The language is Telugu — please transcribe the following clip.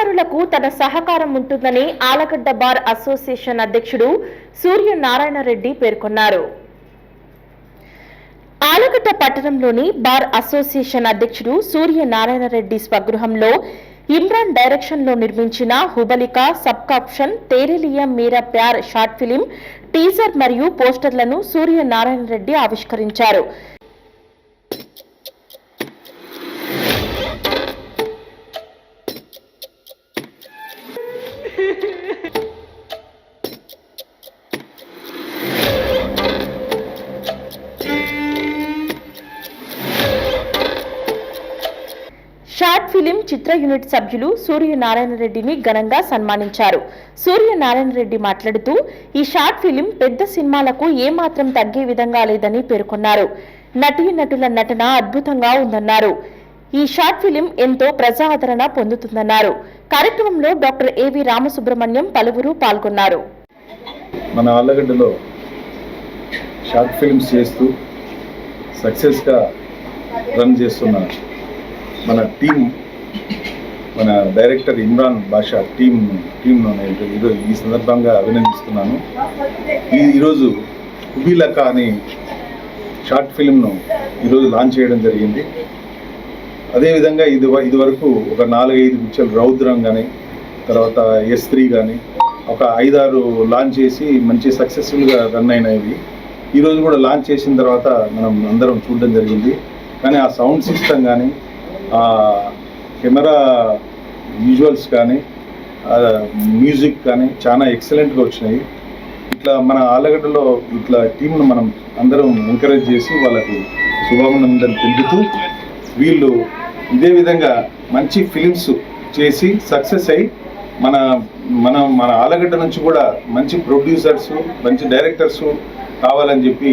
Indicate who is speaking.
Speaker 1: చిత్రములకు తన సహకారం ఉంటుందని ఆలగడ్డ బార్ అసోసియేషన్ అధ్యక్షుడు సూర్యనారాయణ రెడ్డి పేర్కొన్నారు. ఆలగడ్డ పట్టణంలోని బార్ అసోసియేషన్ అధ్యక్షుడు సూర్యనారాయణ రెడ్డి స్వగృహంలో ఇమ్రాన్ డైరెక్షన్లో నిర్మించిన హుబలిక sub caption Tere Liye Mera Pyaar short film teaser మరియు పోస్టర్లను సూర్యనారాయణ రెడ్డి ఆవిష్కరించారు. షార్ట్ ఫిలిం చిత్ర యూనిట్ సభ్యులు సూర్యనారాయణ రెడ్డిని ఘనంగా సన్మానించారు. సూర్యనారాయణ రెడ్డి మాట్లాడుతూ ఈ షార్ట్ ఫిలిం పెద్ద సినిమాలకు ఏమాత్రం తగ్గే విధంగా లేదని పేర్కొన్నారు. నటీ నటుల నటన అద్భుతంగా ఉందన్నారు. ఈ షార్ట్ ఫిలిం ఎంతో ప్రజాదరణ పొందుతుందన్నారు. కార్యక్రమంలో డాక్టర్ ఏవి రామసుబ్రహ్మణ్యం పలువురు పాల్గొన్నారు.
Speaker 2: మన ఆళ్ళగడ్డలో షార్ట్ ఫిల్మ్స్ చేస్తూ సక్సెస్గా రన్ చేస్తున్నారు మన టీం మన డైరెక్టర్ ఇమ్రాన్ బాషా టీం టీంను నేను ఈరోజు ఈ సందర్భంగా అభినందిస్తున్నాను. ఈ ఈరోజు కుబీలక అనే షార్ట్ ఫిల్మ్ను ఈరోజు లాంచ్ చేయడం జరిగింది. అదేవిధంగా ఇది ఇదివరకు ఒక నాలుగైదు పిక్చర్లు రౌద్రం కానీ తర్వాత ఎస్ త్రీ కానీ ఒక ఐదారు లాంచ్ చేసి మంచి సక్సెస్ఫుల్గా రన్ అయినవి. ఈరోజు కూడా లాంచ్ చేసిన తర్వాత మనం అందరం చూడడం జరిగింది. కానీ ఆ సౌండ్ సిస్టమ్ కానీ కెమెరా విజువల్స్ కానీ మ్యూజిక్ కానీ చాలా ఎక్సలెంట్గా వచ్చినాయి. ఇట్లా మన ఆలగడ్డలో ఇట్లా టీంను మనం అందరం ఎంకరేజ్ చేసి వాళ్ళకి శుభాభినందనలు తెలుపుతూ వీళ్ళు ఇదే విధంగా మంచి ఫిలిమ్స్ చేసి సక్సెస్ అయ్యి మన మన మన ఆలగడ్డ నుంచి కూడా మంచి ప్రొడ్యూసర్స్ మంచి డైరెక్టర్స్ కావాలని చెప్పి